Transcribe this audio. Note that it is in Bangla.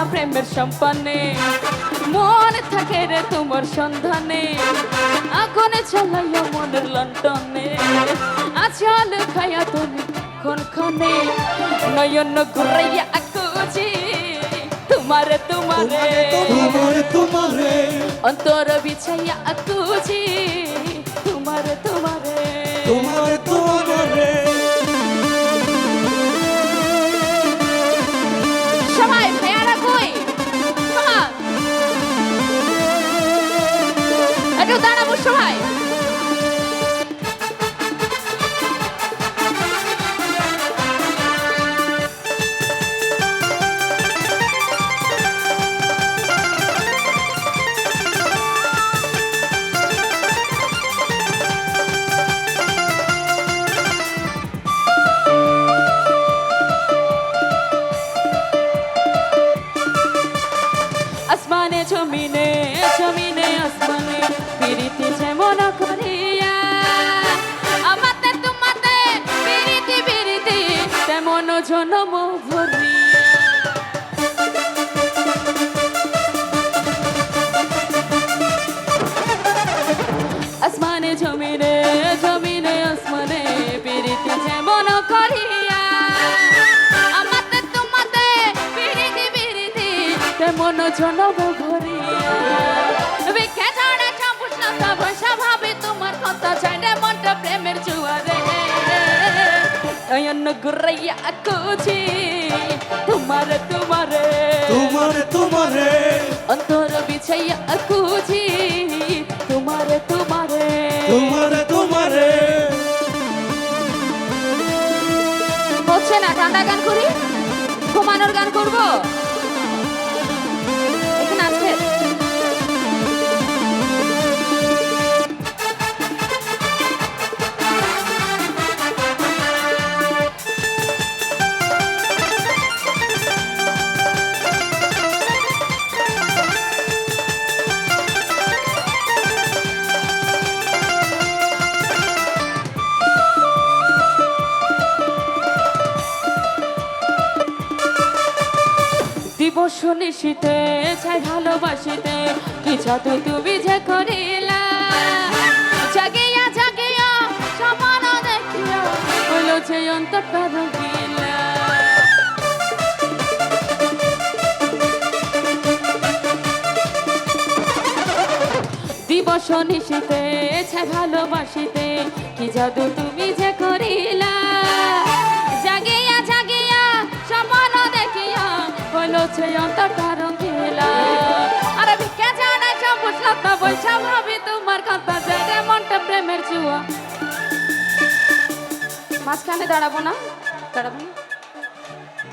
না প্রেমের সম্পানে। মন থাকে রে তোমার সন্ধানে। আগুনে চালাইয়া মনের লন্ডনে আচল খাইয়া তুমি ক্ষণক্ষণে নয়ন ঘুরাইয়া আকুজি তোমারে তোমারে। তোমারে তোমারে। অন্তর বিছাইয়া আকুজি তোমারে তোমারে তোমারে। তোমারে একটু দাঁড়াবো জমিনে জমিনে আসমানে পিরিতি যেমন করিয়া। আমাদের তোমাদের পিরিতি পিরিতি তেমন জনম ভরিয়া তেমন জনম ভরিয়া। বিখ্যা ছাড়া চাপুস না তা বসা ভাবে তোমার কথা চাইলে মনটা প্রেমের জুয়ারে। নয়ন গুরাইয়া কুচি তোমারে তোমারে। তোমারে তোমারে। অন্তর বিছাইয়া কুচি তোমারে তোমারে। তোমারে তোমারে। হচ্ছে না ঠান্ডা গান করি? ঘুমানোর গান করব? দিবস নিশীতে, চাই ভালোবাসিতে। কি জাদু তুমি যে করিলা। জাগিয়া জাগিয়া, সমান দেখিয়া যে অন্তরটা রঙিলা দিবস নিশীতে, চাই ভালোবাসিতে, কি জাদু তুমি যে করিলা। সে অন্তরটা রঙিলা। আরে ভিক্ষা জানা সব বুঝলাম না বৈশা ভাবি তোমার কথা জেগে মনটা প্রেমের জুয়া। মাঝখানে দাঁড়াবো না? দাঁড়াবো না?